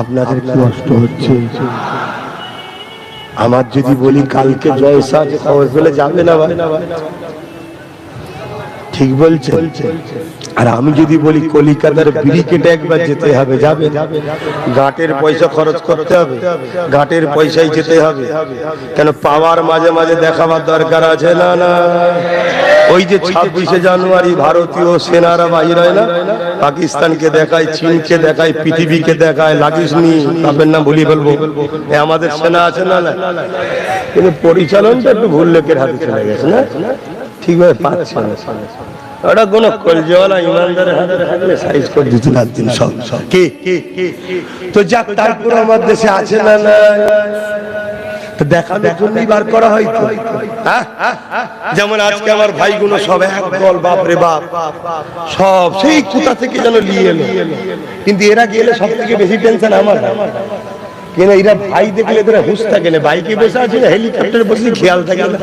আপনাদের কষ্ট হচ্ছে। আমার যদি বলি কালকে জয়সা আছে খবর পেলে যাবে না ভাই। ঠিক বলছে আর আমি যদি বলি কলিকাতার ব্রিকেটে একবার যেতে হবে যাবে? ঘাটের পয়সা খরচ করতে হবে। ঘাটের পয়সায় যেতে হবে। কেন পাওয়ার মাঝে মাঝে দেখাবার দরকার আছে? না না। ওই যে ছাব্বিশে জানুয়ারি ভারতীয় সেনারা বাহির হয় না? পাকিস্তানকে দেখায় চীনকে দেখায় পৃথিবীকে দেখায় লাগিস নি তাদের নাম ভুলি বলব আমাদের সেনা আছে না না কিন্তু পরিচালনটা একটু ভুল লোকের হাতে চলে গেছে না? ঠিকভাবে পাচ্ছে না। ওটা কোন কলজওয়ালা ইমানদারের হাতে থাকলে সাইজ করে দিতে পারতেন সব। কি? তো যাক তারপর আমার দেশে আছে না না দেখানোর জন্যই বার করা হয়? তো হ্যাঁ? যেমন আজকে আমার ভাইগুলো সব এক দল বাপ রে বাপ। সব সেই কোথা থেকে যেন নিয়ে এলো। কিন্তু এরা গেলে সব থেকে বেশি টেনশন আমার। কেন এরা ভাই দেখলে তোরা হুশ থাকে না। বাইকে বসে আছে? না হেলিকপ্টারে বসে খেয়াল থাকে না।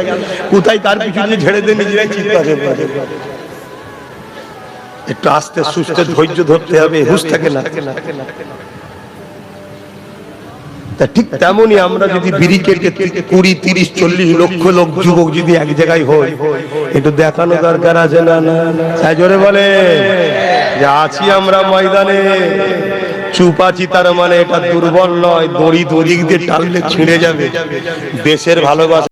কোথায় কার পিছনে ঝেড়ে দেয় নিজেরাই চিন্তা করে। একটু আস্তে সুস্থ ধৈর্য ধরতে হবে হুশ থাকে না। আমরা যদি কুড়ি, তিরিশ, চল্লিশ লক্ষ লোক, যুবক যদি এক জায়গায় একটু দেখানো দরকার আছে না? না বলে। যে আছি আমরা ময়দানে। চুপাচি তার মানে এটা দুর্বল নয়, দড়ি দড়ি দিয়ে ছিঁড়ে যাবে। দেশের ভালোবাসা